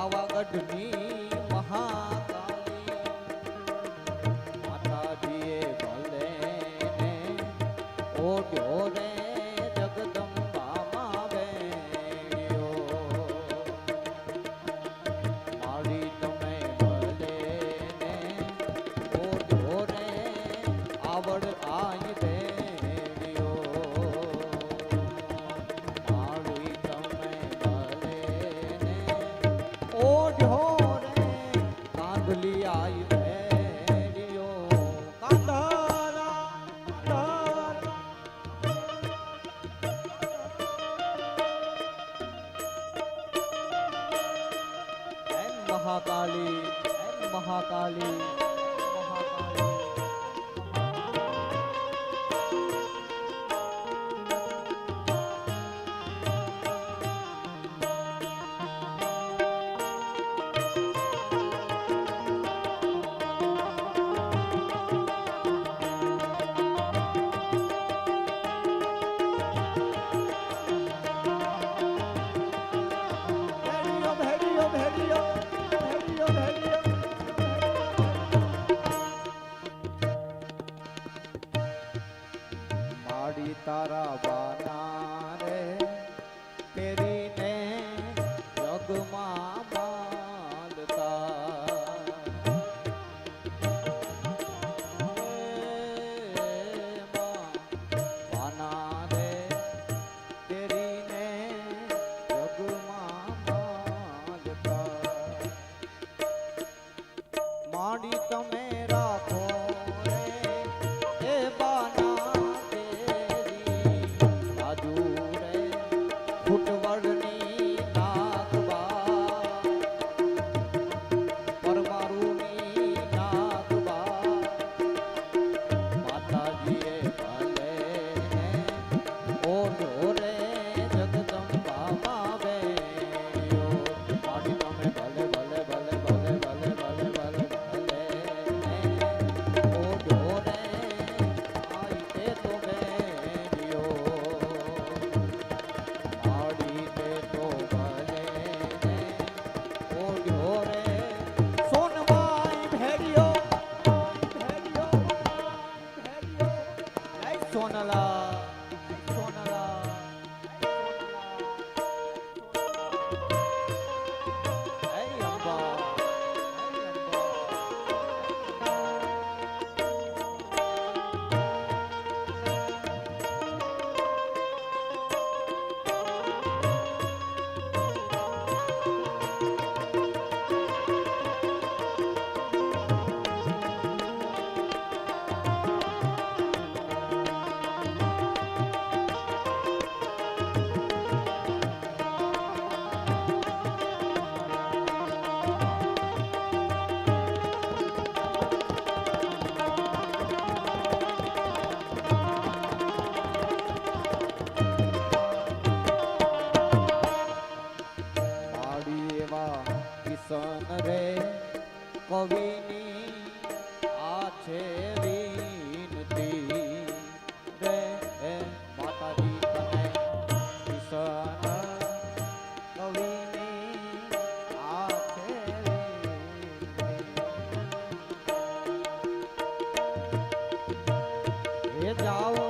પાવાગઢની મહાકાલી માતાજીએ ભલે ને ઓઢ્યો રે মহাকালী মহাকালী মহাকালী। તારા બાના રે તેરીને જગમાં બાંધતા. માડી તમે કવિની આ છે વિનતી રે હે માતાજી તને કિશન કવિની જાઓ